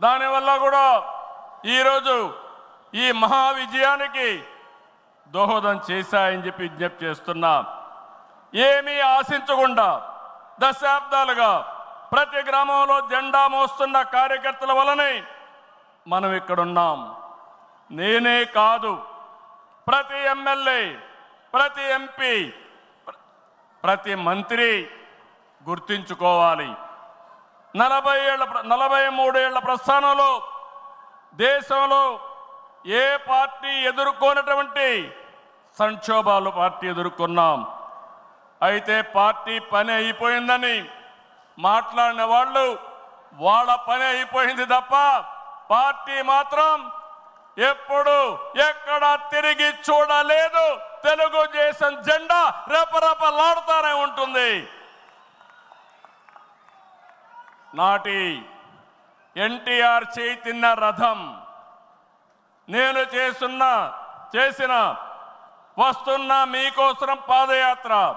దానివల్ల కూడా ఈరోజు ఈ మహా విజయానికి దోహదం చేశాయని చెప్పి విజ్ఞప్తి చేస్తున్నా. ఏమీ ఆశించకుండా దశాబ్దాలుగా ప్రతి గ్రామంలో జెండా మోస్తున్న కార్యకర్తల వలనే మనం ఇక్కడున్నాం. నేనే కాదు ప్రతి ఎమ్మెల్యే ప్రతి ఎంపీ ప్రతి మంత్రి గుర్తించుకోవాలి. నలభై ఏళ్ళ నలభై మూడేళ్ళ ప్రస్థానంలో దేశంలో ఏ పార్టీ ఎదుర్కొన్నటువంటి సంక్షోభాలు పార్టీ ఎదుర్కొన్నాం. అయితే పార్టీ పని అయిపోయిందని మాట్లాడిన వాళ్ళు వాళ్ళ పని అయిపోయింది తప్ప పార్టీ మాత్రం ఎప్పుడు ఎక్కడ తిరిగి చూడలేదు. తెలుగుదేశం జెండా రెపరెపలాడుతూనే ఉంటుంది. నాటి ఎన్టీఆర్ చేతిన్న రథం. నేను చేస్తున్న చేసిన వస్తున్న మీకోసం పాదయాత్ర.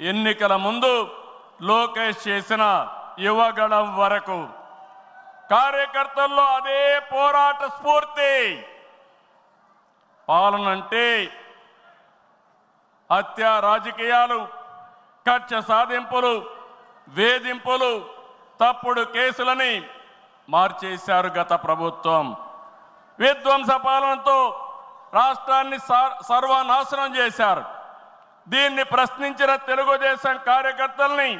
ఎన్నికల ముందు లోకేష్ చేసిన యువగళం వరకు. కార్యకర్తల్లో అదే పోరాట స్ఫూర్తి. పాలనంటే హత్య రాజకీయాలు కక్ష సాధింపులు వేధింపులు తప్పుడు కేసులని మార్చేశారు గత ప్రభుత్వం. విధ్వంస పాలనతో రాష్ట్రాన్ని సర్వనాశనం చేశారు. దీన్ని ప్రశ్నించిన తెలుగుదేశం కార్యకర్తల్ని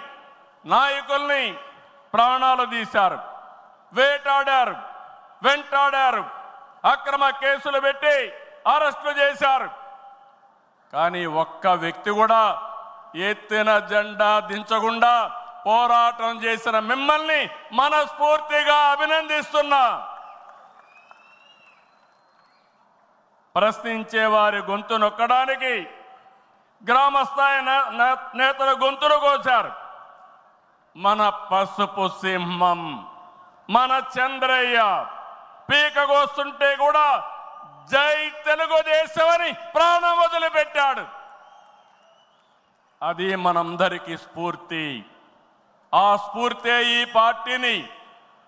నాయకుల్ని ప్రాణాలు తీశారు. వేటాడారు వెంటాడారు అక్రమ కేసులు పెట్టి అరెస్టులు చేశారు. కానీ ఒక్క వ్యక్తి కూడా ఎత్తిన జెండా దించకుండా పోరాటం చేసిన మిమ్మల్ని మనస్ఫూర్తిగా అభినందిస్తున్నా. ప్రశ్నించే వారి గొంతు నొక్కడానికి గ్రామస్థాయి నేతల గొంతులు కోశారు. మన పసుపు సింహం మన చంద్రయ్య పీకగోస్తుంటే కూడా జై తెలుగుదేశం అని ప్రాణం వదిలిపెట్టాడు. అది మనందరికీ స్ఫూర్తి. ఆ స్ఫూర్తే ఈ పార్టీని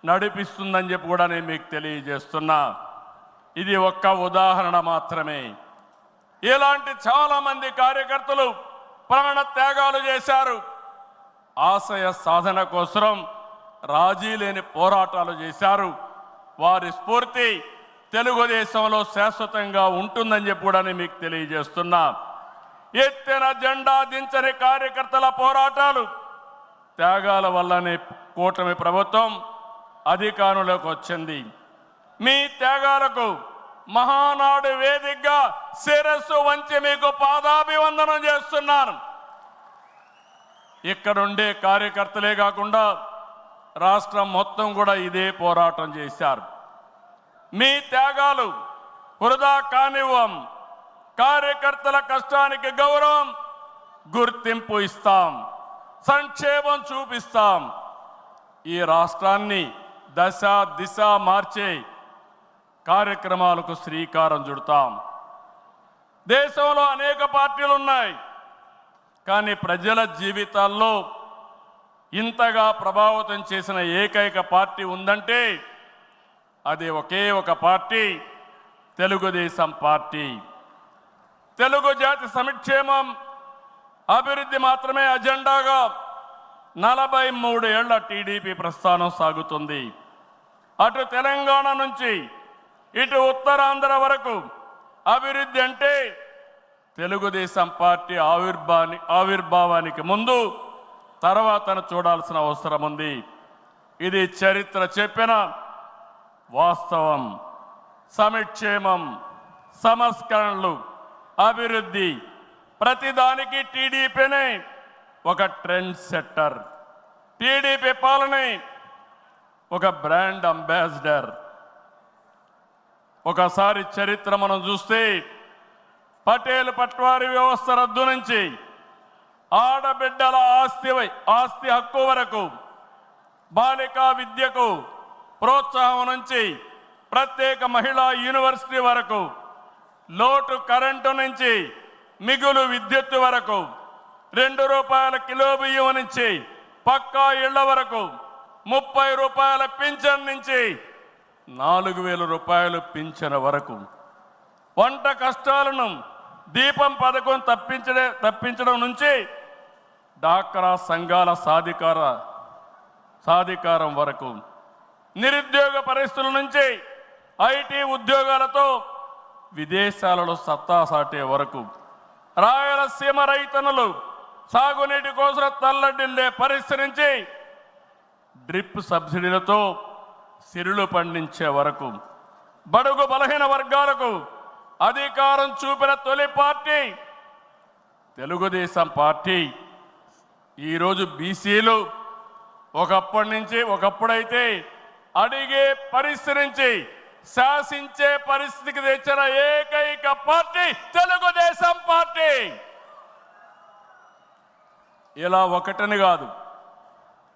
నడిపిస్తుందని చెప్పి కూడా నేను మీకు తెలియజేస్తున్నా. ఇది ఒక్క ఉదాహరణ మాత్రమే. ఇలాంటి చాలామంది కార్యకర్తలు ప్రాణ త్యాగాలు చేశారు. ఆశయ సాధన కోసం రాజీ లేని పోరాటాలు చేశారు. వారి స్ఫూర్తి తెలుగుదేశంలో శాశ్వతంగా ఉంటుందని చెప్పి కూడా నేను మీకు తెలియజేస్తున్నా. ఎత్తిన జెండా దించని కార్యకర్తల పోరాటాలు త్యాగాల వల్లనే కూటమి ప్రభుత్వం అధికారంలోకి వచ్చింది. మీ త్యాగాలకు మహానాడు వేదికగా శిరస్సు వంచి మీకు పాదాభివందనం చేస్తున్నాను. ఇక్కడుండే కార్యకర్తలే కాకుండా రాష్ట్రం మొత్తం కూడా ఇదే పోరాటం చేశారు. మీ త్యాగాలు వృధా కానివ్వం కార్యకర్తల కష్టానికి గౌరవం గుర్తింపు ఇస్తాం. సంక్షేమం చూపిస్తాం. ఈ రాష్ట్రాన్ని దశ దిశ మార్చే కార్యక్రమాలకు శ్రీకారం చుడతాం. దేశంలో అనేక పార్టీలు ఉన్నాయి కానీ ప్రజల జీవితాల్లో ఇంతగా ప్రభావితం చేసిన ఏకైక పార్టీ ఉందంటే అది ఒకే ఒక పార్టీ తెలుగుదేశం పార్టీ. తెలుగు జాతి సంక్షేమం అభివృద్ధి మాత్రమే అజెండాగా నలభై మూడు ఏళ్ళ టీడీపీ ప్రస్థానం సాగుతుంది. అటు తెలంగాణ నుంచి ఇటు ఉత్తరాంధ్ర వరకు అభివృద్ధి అంటే తెలుగుదేశం పార్టీ ఆవిర్భాని ఆవిర్భావానికి ముందు తర్వాతను చూడాల్సిన అవసరం ఉంది. ఇది చరిత్ర చెప్పిన వాస్తవం. సమిక్షేమం సంస్కరణలు అభివృద్ధి ప్రతిదానికి టీడీపీని ఒక ట్రెండ్ సెట్టర్ టీడీపీ పాలనే ఒక బ్రాండ్ అంబాసిడర్. ఒకసారి చరిత్ర మనం చూస్తే పటేల్ పట్వారి వ్యవస్థ రద్దు నుంచి ఆడబిడ్డల ఆస్తి వై- ఆస్తి హక్కు వరకు బాలికా విద్యకు ప్రోత్సాహం నుంచి ప్రత్యేక మహిళా యూనివర్సిటీ వరకు లోటు కరెంటు నుంచి మిగులు విద్యుత్ వరకు రెండు రూపాయల కిలో బియ్యం నుంచి పక్కా ఇళ్ళ వరకు ముప్పై రూపాయల పింఛన్ నుంచి నాలుగు వేల రూపాయలు పింఛన వరకు. వంట కష్టాలను దీపం పథకం తప్పించడే తప్పించడం నుంచి డాక్రా సంఘాల సాధికార సాధికారం వరకు. నిరుద్యోగ పరిస్థితుల నుంచి ఐటీ ఉద్యోగాలతో విదేశాలలో సత్తా సాటే వరకు. రాయలసీమ రైతన్నులు సాగునీటి కోసం తల్లడిల్లే పరిస్థితి నుంచి డ్రిప్ సబ్సిడీలతో సిరులు పండించే వరకు బడుగు బలహీన వర్గాలకు అధికారం చూపిన తొలి పార్టీ తెలుగుదేశం పార్టీ. ఈరోజు బీసీలు ఒకప్పటి నుంచి ఒకప్పుడైతే అడిగే పరిస్థితి నుంచి శాసించే పరిస్థితికి తెచ్చిన ఏకైక పార్టీ తెలుగుదేశం పార్టీ. ఇలా ఒకటని కాదు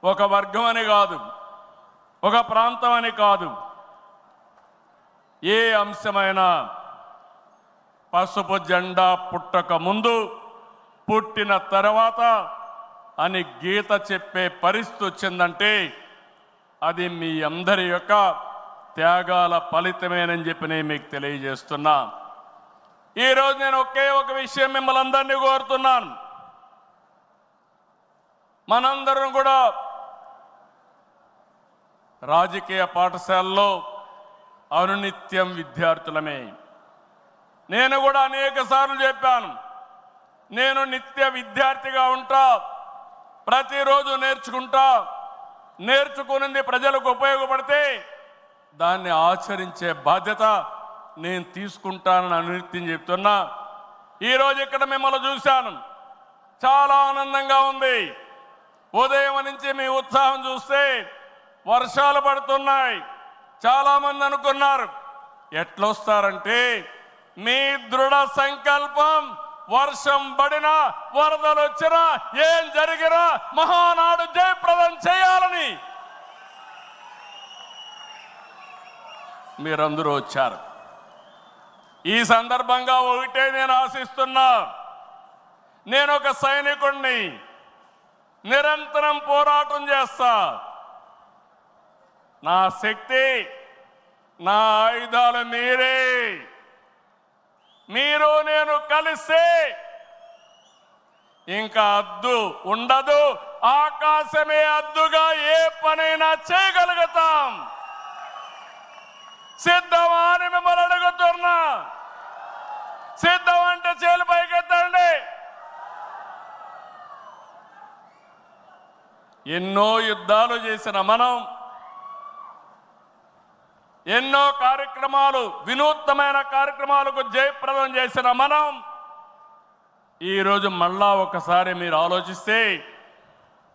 ఒక వర్గం అని కాదు ఒక ప్రాంతం అని కాదు. ఏ అంశమైనా పసుపు జెండా పుట్టక ముందు పుట్టిన తర్వాత అని గీత చెప్పే పరిస్థితి వచ్చిందంటే అది మీ అందరి యొక్క త్యాగాల ఫలితమేనని చెప్పి నేను మీకు తెలియజేస్తున్నా. ఈరోజు నేను ఒకే ఒక విషయం మిమ్మల్ని అందరినీ కోరుతున్నాను. మనందరం కూడా రాజకీయ పాఠశాలలో అనునిత్యం విద్యార్థులమే. నేను కూడా అనేక సార్లు చెప్పాను నేను నిత్య విద్యార్థిగా ఉంటా ప్రతిరోజు నేర్చుకుంటా నేర్చుకునింది ప్రజలకు ఉపయోగపడితే దాన్ని ఆచరించే బాధ్యత నేను తీసుకుంటానని అనునిత్యం చెప్తున్నా. ఈరోజు ఇక్కడ మిమ్మల్ని చూశాను. చాలా ఆనందంగా ఉంది. ఉదయం నుంచి మీ ఉత్సాహం చూస్తే వర్షాలు పడుతున్నాయి. చాలామంది అనుకున్నారు ఎట్లొస్తారంటే మీ దృఢ సంకల్పం వర్షం పడినా వరదలు వచ్చినా ఏం జరిగినా మహానాడు జయప్రదం చేయాలని మీరందరూ వచ్చారు. ఈ సందర్భంగా ఒకటే నేను ఆశిస్తున్నా. నేను ఒక సైనికుణ్ణి. నిరంతరం పోరాటం చేస్తా. నా శక్తి నా ఆయుధాలు మీరే. మీరు నేను కలిస్తే ఇంకా అద్దు ఉండదు. ఆకాశమే అద్దుగా ఏ పనైనా చేయగలుగుతాం. సిద్ధమా అని మిమ్మల్ని అడుగుతున్నా. సిద్ధం అంటే చేలు పైకెత్తండి. ఎన్నో యుద్ధాలు చేసిన మనం ఎన్నో కార్యక్రమాలు వినూత్నమైన కార్యక్రమాలకు జయప్రదం చేసిన మనం ఈరోజు మళ్ళా ఒకసారి మీరు ఆలోచిస్తే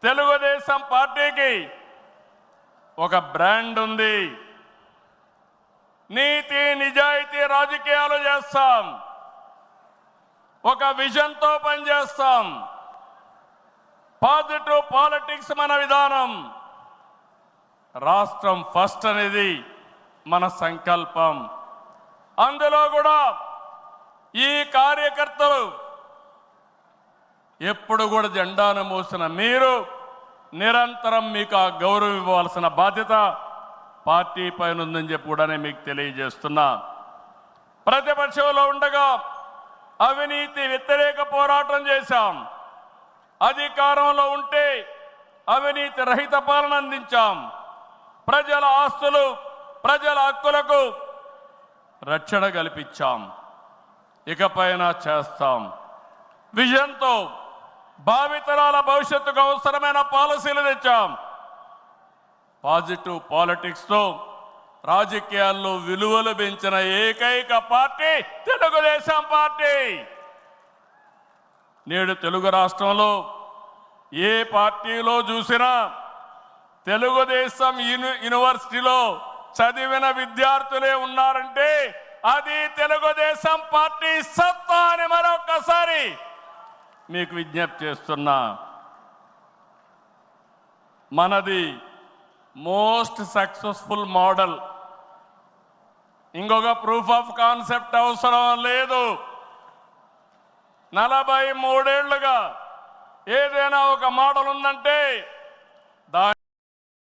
తెలుగుదేశం పార్టీకి ఒక బ్రాండ్ ఉంది. నీతి నిజాయితీ రాజకీయాలు చేస్తాం. ఒక విజన్తో పనిచేస్తాం. పాజిటివ్ పాలిటిక్స్ మన విధానం. రాష్ట్రం ఫస్ట్ అనేది మన సంకల్పం. అందులో కూడా ఈ కార్యకర్తలు ఎప్పుడు కూడా జెండాను మోసిన మీరు నిరంతరం మీకు ఆ గౌరవం ఇవ్వాల్సిన బాధ్యత పార్టీ పైన ఉందని చెప్పి కూడా నేను మీకు తెలియజేస్తున్నా. ప్రతిపక్షంలో ఉండగా అవినీతి వ్యతిరేక పోరాటం చేశాం. అధికారంలో ఉంటే అవినీతి రహిత పాలన అందించాం. ప్రజల ఆస్తులు ప్రజల హక్కులకు రక్షణ కల్పించాం. ఇకపైన చేస్తాం. విజయంతో భావితరాల భవిష్యత్తుకు అవసరమైన పాలసీలు తెచ్చాం. పాజిటివ్ పాలిటిక్స్తో రాజకీయాల్లో విలువలు పెంచిన ఏకైక పార్టీ తెలుగుదేశం పార్టీ. నేడు తెలుగు రాష్ట్రంలో ఏ పార్టీలో చూసినా తెలుగుదేశం యూని యూనివర్సిటీలో చదివిన విద్యార్థులే ఉన్నారంటే అది తెలుగుదేశం పార్టీ సత్తా అని మరొకసారి మీకు విజ్ఞప్తి చేస్తున్నా. మనది మోస్ట్ సక్సెస్ఫుల్ మోడల్ ఇంకొక ప్రూఫ్ ఆఫ్ కాన్సెప్ట్ అవసరం లేదు. నలభై మూడేళ్ళుగా ఏదైనా ఒక మోడల్ ఉందంటే దాని